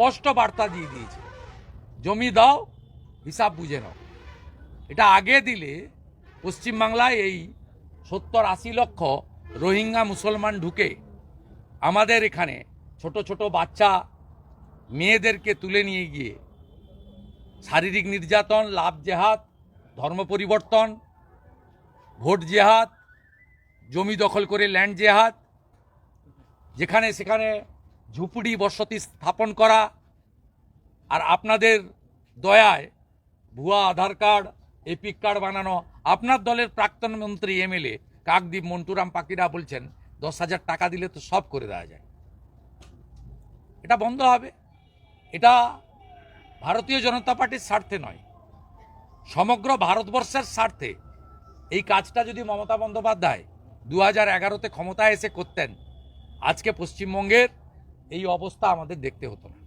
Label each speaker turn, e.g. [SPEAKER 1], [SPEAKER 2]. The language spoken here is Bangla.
[SPEAKER 1] স্পষ্ট বার্তা দিয়ে দিয়েছে। জমি দাও, হিসাব বুঝে নাও। এটা আগে দিলে পশ্চিমবাংলায় এই সত্তর আশি লক্ষ রোহিঙ্গা মুসলমান ঢুকে আমাদের এখানে ছোট ছোট বাচ্চা মেয়েদেরকে তুলে নিয়ে গিয়ে শারীরিক নির্যাতন, লাভ জেহাদ, ধর্ম পরিবর্তন, ভোট জেহাদ, জমি দখল করে ল্যান্ড জেহাদ, যেখানে সেখানে ঝুপড়ি বসতি স্থাপন করা আর আপনাদের দয়ায় ভুয়া আধার কার্ড, এপিক কার্ড বানানো। আপনার দলের প্রাক্তন মন্ত্রী এমএলএ কাকদ্বীপ, মন্টুরাম, পাকিরা বলছেন, দশ হাজার টাকা দিলে তো সব করে দেওয়া যায়। এটা বন্ধ হবে। এটা ভারতীয় জনতা পার্টির স্বার্থে নয়। সমগ্র ভারতবর্ষের স্বার্থে এই কাজটা যদি মমতা বন্দ্যোপাধ্যায় দু হাজার এগারোতে ক্ষমতায় এসে করতেন, আজকে পশ্চিমবঙ্গের এই অবস্থা আমাদের দেখতে হতো না।